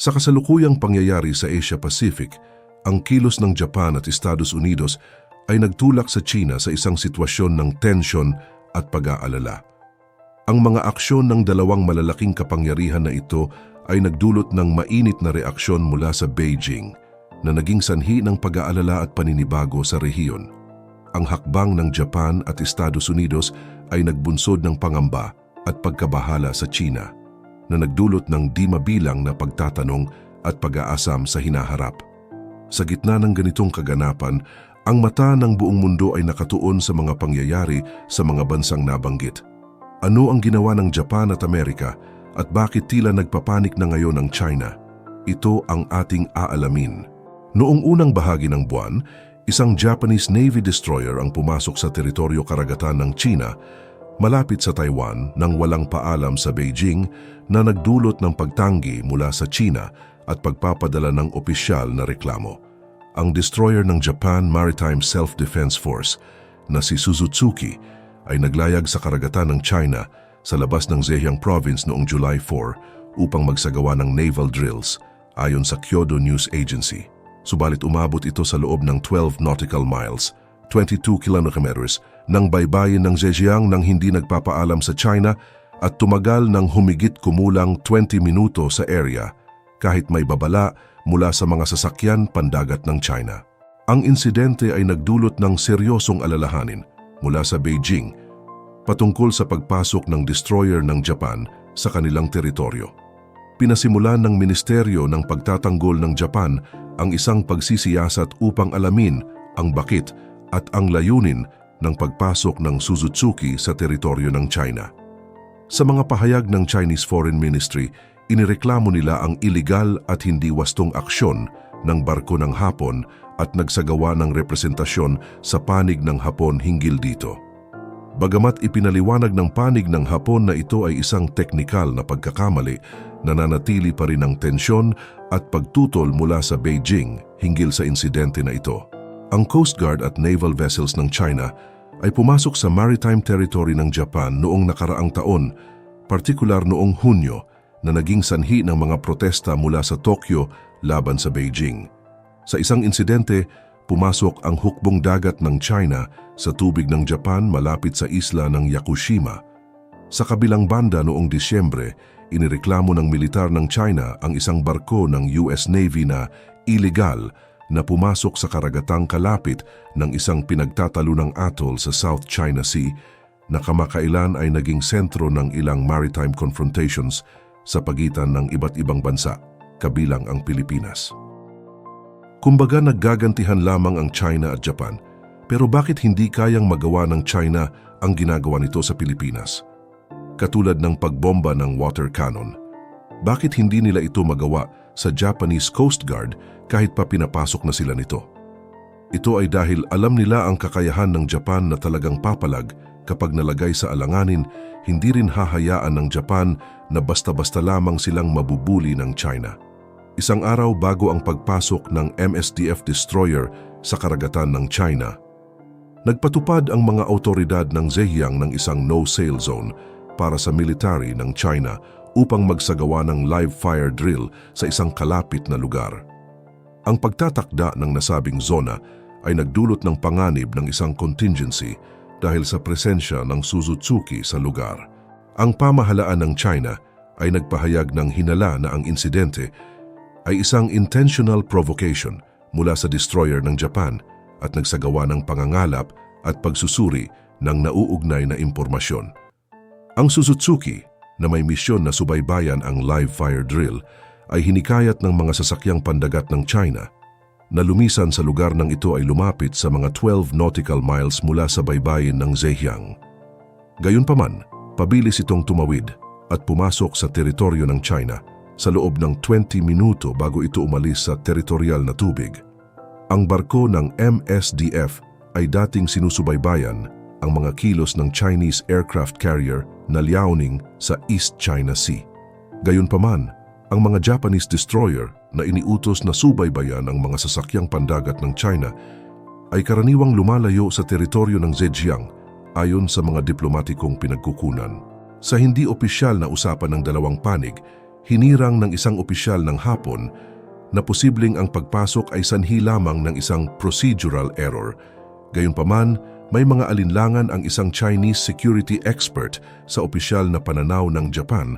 Sa kasalukuyang pangyayari sa Asia Pacific, ang kilos ng Japan at Estados Unidos ay nagtulak sa China sa isang sitwasyon ng tensyon at pag-aalala. Ang mga aksyon ng dalawang malalaking kapangyarihan na ito ay nagdulot ng mainit na reaksyon mula sa Beijing na naging sanhi ng pag-aalala at paninibago sa rehiyon. Ang hakbang ng Japan at Estados Unidos ay nagbunsod ng pangamba at pagkabahala sa China na nagdulot ng di mabilang na pagtatanong at pag-aasam sa hinaharap. Sa gitna ng ganitong kaganapan, ang mata ng buong mundo ay nakatuon sa mga pangyayari sa mga bansang nabanggit. Ano ang ginawa ng Japan at Amerika at bakit tila nagpapanik na ngayon ang China? Ito ang ating aalamin. Noong unang bahagi ng buwan, isang Japanese Navy destroyer ang pumasok sa teritoryo karagatan ng China malapit sa Taiwan nang walang paalam sa Beijing na nagdulot ng pagtanggi mula sa China at pagpapadala ng opisyal na reklamo. Ang destroyer ng Japan Maritime Self-Defense Force na si Suzutsuki ay naglayag sa karagatan ng China sa labas ng Zhejiang Province noong July 4 upang magsagawa ng naval drills ayon sa Kyodo News Agency. Subalit umabot ito sa loob ng 12 nautical miles, 22 kilometers, ng baybayin ng Zhejiang nang hindi nagpapaalam sa China at tumagal ng humigit kumulang 20 minuto sa area kahit may babala mula sa mga sasakyan pandagat ng China. Ang insidente ay nagdulot ng seryosong alalahanin mula sa Beijing patungkol sa pagpasok ng destroyer ng Japan sa kanilang teritoryo. Pinasimulan ng Ministeryo ng Pagtatanggol ng Japan ang isang pagsisiyasat upang alamin ang bakit at ang layunin ng pagpasok ng Suzutsuki sa teritoryo ng China. Sa mga pahayag ng Chinese Foreign Ministry, inireklamo nila ang iligal at hindi wastong aksyon ng barko ng Hapon at nagsagawa ng representasyon sa panig ng Hapon hinggil dito. Bagamat ipinaliwanag ng panig ng Hapon na ito ay isang teknikal na pagkakamali, nananatili pa rin ang tensyon at pagtutol mula sa Beijing hinggil sa insidente na ito. Ang Coast Guard at naval vessels ng China ay pumasok sa maritime territory ng Japan noong nakaraang taon, partikular noong Hunyo na naging sanhi ng mga protesta mula sa Tokyo laban sa Beijing. Sa isang insidente, pumasok ang hukbong dagat ng China sa tubig ng Japan malapit sa isla ng Yakushima. Sa kabilang banda noong Disyembre, inireklamo ng militar ng China ang isang barko ng US Navy na illegal na pumasok sa karagatang kalapit ng isang pinagtatalunang atoll sa South China Sea na kamakailan ay naging sentro ng ilang maritime confrontations sa pagitan ng iba't ibang bansa, kabilang ang Pilipinas. Kumbaga naggagantihan lamang ang China at Japan, pero bakit hindi kayang magawa ng China ang ginagawa nito sa Pilipinas? Katulad ng pagbomba ng water cannon. Bakit hindi nila ito magawa sa Japanese Coast Guard kahit pa pinapasok na sila nito. Ito ay dahil alam nila ang kakayahan ng Japan na talagang papalag kapag nalagay sa alanganin, hindi rin hahayaan ng Japan na basta-basta lamang silang mabubuli ng China. Isang araw bago ang pagpasok ng MSDF destroyer sa karagatan ng China, nagpatupad ang mga autoridad ng Zhejiang ng isang no-sail zone para sa military ng China upang magsagawa ng live fire drill sa isang kalapit na lugar. Ang pagtatakda ng nasabing zona ay nagdulot ng panganib ng isang contingency dahil sa presensya ng Suzutsuki sa lugar. Ang pamahalaan ng China ay nagpahayag ng hinala na ang insidente ay isang intentional provocation mula sa destroyer ng Japan at nagsagawa ng pangangalap at pagsusuri ng nauugnay na impormasyon. Ang Suzutsuki na may misyon na subaybayan ang live fire drill ay hinikayat ng mga sasakyang pandagat ng China na lumisan sa lugar ng ito ay lumapit sa mga 12 nautical miles mula sa baybayin ng Zhejiang. Gayunpaman, pabilis itong tumawid at pumasok sa teritoryo ng China sa loob ng 20 minuto bago ito umalis sa teritorial na tubig. Ang barko ng MSDF ay dating sinusubaybayan ang mga kilos ng Chinese aircraft carrier na Liaoning sa East China Sea. Gayunpaman, ang mga Japanese destroyer na iniutos na subaybayan ang mga sasakyang pandagat ng China ay karaniwang lumalayo sa teritoryo ng Zhejiang ayon sa mga diplomatikong pinagkukunan. Sa hindi opisyal na usapan ng dalawang panig, hinirang ng isang opisyal ng Hapon na posibleng ang pagpasok ay sanhi lamang ng isang procedural error. Gayunpaman, may mga alinlangan ang isang Chinese security expert sa opisyal na pananaw ng Japan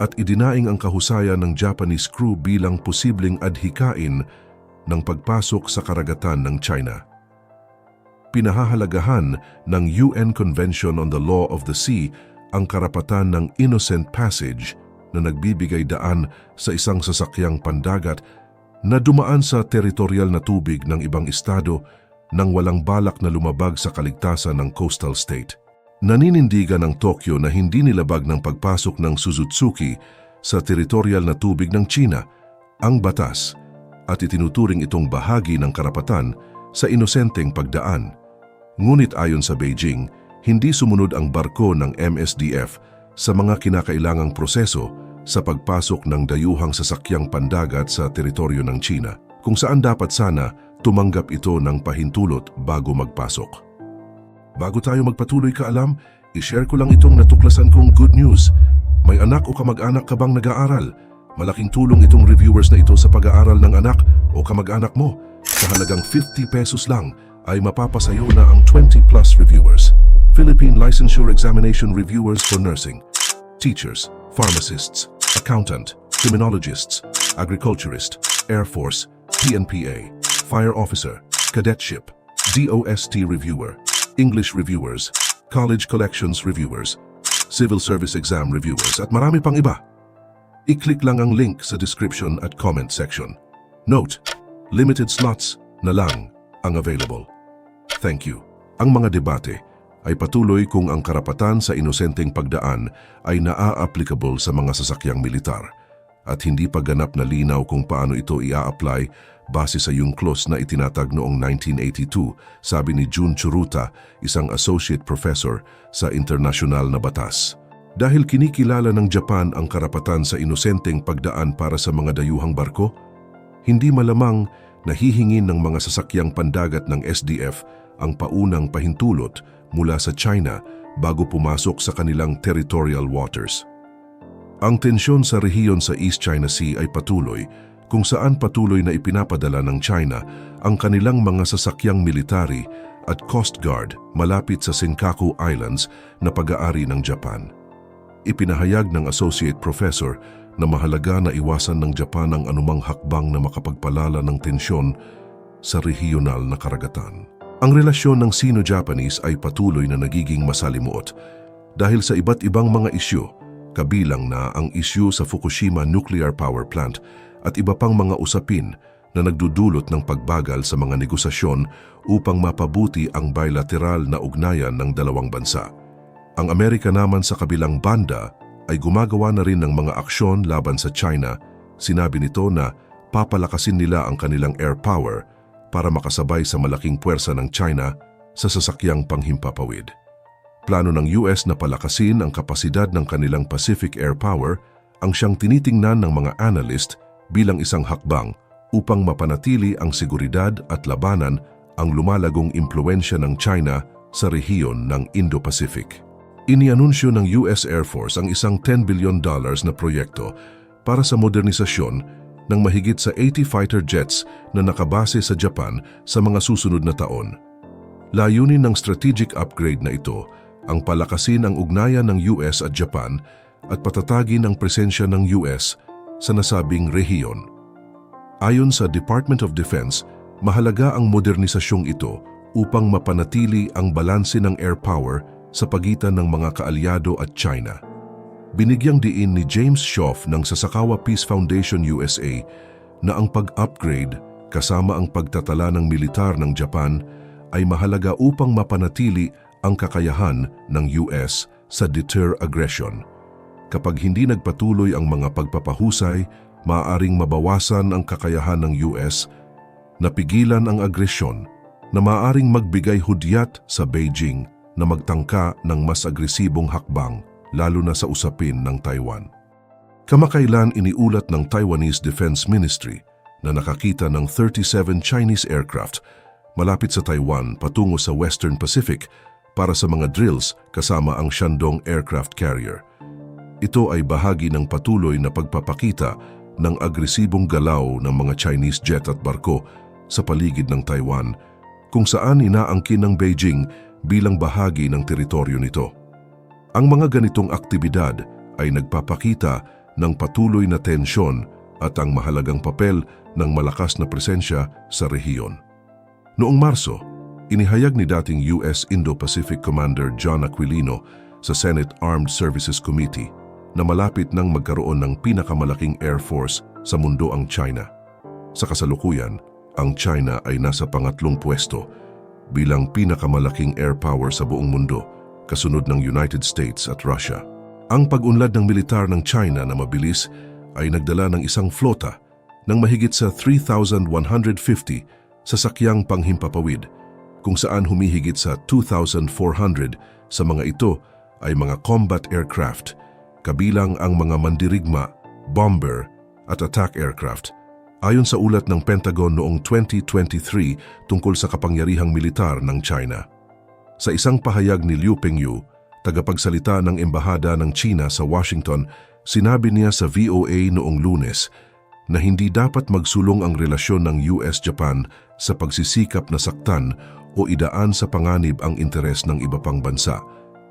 at idinaing ang kahusayan ng Japanese crew bilang posibleng adhikain ng pagpasok sa karagatan ng China. Pinahahalagahan ng UN Convention on the Law of the Sea ang karapatan ng innocent passage na nagbibigay daan sa isang sasakyang pandagat na dumaan sa teritorial na tubig ng ibang estado nang walang balak na lumabag sa kaligtasan ng coastal state. Naninindigan ng Tokyo na hindi nilabag ng pagpasok ng Suzutsuki sa teritorial na tubig ng China ang batas at itinuturing itong bahagi ng karapatan sa inosenteng pagdaan. Ngunit ayon sa Beijing, hindi sumunod ang barko ng MSDF sa mga kinakailangang proseso sa pagpasok ng dayuhang sasakyang pandagat sa teritoryo ng China, kung saan dapat sana tumanggap ito ng pahintulot bago magpasok. Bago tayo magpatuloy ka alam, i-share ko lang itong natuklasan kong good news. May anak o kamag-anak ka bang nag-aaral? Malaking tulong itong reviewers na ito sa pag-aaral ng anak o kamag-anak mo. Sa halagang 50 pesos lang ay mapapasayo na ang 20 plus reviewers. Philippine Licensure Examination Reviewers for Nursing. Teachers, pharmacists, accountant, criminologists, agriculturist, Air Force, PNPA, Fire Officer, Cadetship, DOST Reviewer, English Reviewers, College Collections Reviewers, Civil Service Exam Reviewers at marami pang iba. I-click lang ang link sa description at comment section. Note, limited slots na lang ang available. Thank you. Ang mga debate ay patuloy kung ang karapatan sa inosenteng pagdaan ay naa-applicable sa mga sasakyang militar at hindi pa ganap na linaw kung paano ito ia-apply base sa UNCLOS na itinatag noong 1982, sabi ni Jun Churuta, isang associate professor sa internasyonal na batas. Dahil kinikilala ng Japan ang karapatan sa inosenteng pagdaan para sa mga dayuhang barko, hindi malamang nahihingin ng mga sasakyang pandagat ng SDF ang paunang pahintulot mula sa China bago pumasok sa kanilang territorial waters. Ang tensyon sa rehiyon sa East China Sea ay patuloy kung saan patuloy na ipinapadala ng China ang kanilang mga sasakyang military at Coast Guard malapit sa Senkaku Islands na pag-aari ng Japan. Ipinahayag ng Associate Professor na mahalaga na iwasan ng Japan ang anumang hakbang na makapagpalala ng tensyon sa regional na karagatan. Ang relasyon ng Sino-Japanese ay patuloy na nagiging masalimuot dahil sa iba't ibang mga isyu, kabilang na ang isyu sa Fukushima Nuclear Power Plant at iba pang mga usapin na nagdudulot ng pagbagal sa mga negosasyon upang mapabuti ang bilateral na ugnayan ng dalawang bansa. Ang Amerika naman sa kabilang banda ay gumagawa na rin ng mga aksyon laban sa China. Sinabi nito na papalakasin nila ang kanilang air power para makasabay sa malaking puwersa ng China sa sasakyang panghimpapawid. Plano ng US na palakasin ang kapasidad ng kanilang Pacific air power ang siyang tinitingnan ng mga analyst bilang isang hakbang upang mapanatili ang seguridad at labanan ang lumalagong impluensya ng China sa rehiyon ng Indo-Pacific. Inianunsyo ng US Air Force ang isang $10 billion na proyekto para sa modernisasyon ng mahigit sa 80 fighter jets na nakabase sa Japan sa mga susunod na taon. Layunin ng strategic upgrade na ito ang palakasin ang ugnayan ng US at Japan at patatagin ang presensya ng US sa nasabing rehiyon. Ayon sa Department of Defense, mahalaga ang modernisasyong ito upang mapanatili ang balanse ng air power sa pagitan ng mga kaalyado at China. Binigyang diin ni James Schoff ng Sasakawa Peace Foundation USA na ang pag-upgrade kasama ang pagtatala ng militar ng Japan ay mahalaga upang mapanatili ang kakayahan ng US sa deter aggression. Kapag hindi nagpatuloy ang mga pagpapahusay, maaaring mabawasan ang kakayahan ng US na pigilan ang agresyon na maaaring magbigay hudyat sa Beijing na magtangka ng mas agresibong hakbang lalo na sa usapin ng Taiwan. Kamakailan iniulat ng Taiwanese Defense Ministry na nakakita ng 37 Chinese aircraft malapit sa Taiwan patungo sa Western Pacific para sa mga drills kasama ang Shandong Aircraft Carrier. Ito ay bahagi ng patuloy na pagpapakita ng agresibong galaw ng mga Chinese jet at barko sa paligid ng Taiwan kung saan inaangkin ng Beijing bilang bahagi ng teritoryo nito. Ang mga ganitong aktibidad ay nagpapakita ng patuloy na tensyon at ang mahalagang papel ng malakas na presensya sa rehiyon. Noong Marso, inihayag ni dating US Indo-Pacific Commander John Aquilino sa Senate Armed Services Committee na malapit nang magkaroon ng pinakamalaking air force sa mundo ang China. Sa kasalukuyan, ang China ay nasa pangatlong pwesto bilang pinakamalaking air power sa buong mundo, kasunod ng United States at Russia. Ang pag-unlad ng militar ng China na mabilis ay nagdala ng isang flota ng mahigit sa 3,150 sasakyang panghimpapawid, kung saan humihigit sa 2,400 sa mga ito ay mga combat aircraft, kabilang ang mga mandirigma, bomber at attack aircraft. Ayon sa ulat ng Pentagon noong 2023 tungkol sa kapangyarihang militar ng China. Sa isang pahayag ni Liu Pengyu, tagapagsalita ng Embahada ng China sa Washington, sinabi niya sa VOA noong lunes na hindi dapat magsulong ang relasyon ng US-Japan sa pagsisikap na saktan o idaan sa panganib ang interes ng iba pang bansa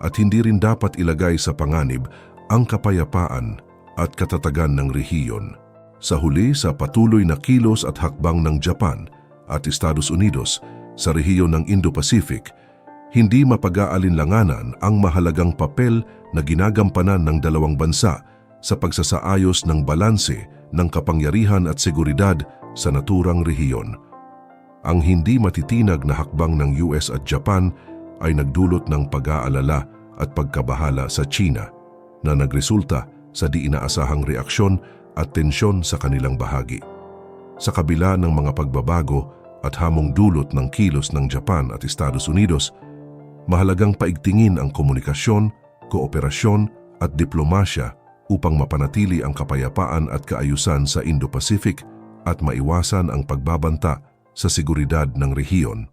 at hindi rin dapat ilagay sa panganib ang kapayapaan at katatagan ng rehiyon. Sa huli sa patuloy na kilos at hakbang ng Japan at Estados Unidos sa rehiyon ng Indo-Pacific, hindi mapag-aalinlanganan ang mahalagang papel na ginagampanan ng dalawang bansa sa pagsasaayos ng balanse ng kapangyarihan at seguridad sa naturang rehiyon. Ang hindi matitinag na hakbang ng US at Japan ay nagdulot ng pag-aalala at pagkabahala sa China na nagresulta sa di inaasahang reaksyon at tensyon sa kanilang bahagi. Sa kabila ng mga pagbabago at hamong dulot ng kilos ng Japan at Estados Unidos, mahalagang paigtingin ang komunikasyon, kooperasyon at diplomasya upang mapanatili ang kapayapaan at kaayusan sa Indo-Pacific at maiwasan ang pagbabanta sa seguridad ng rehiyon.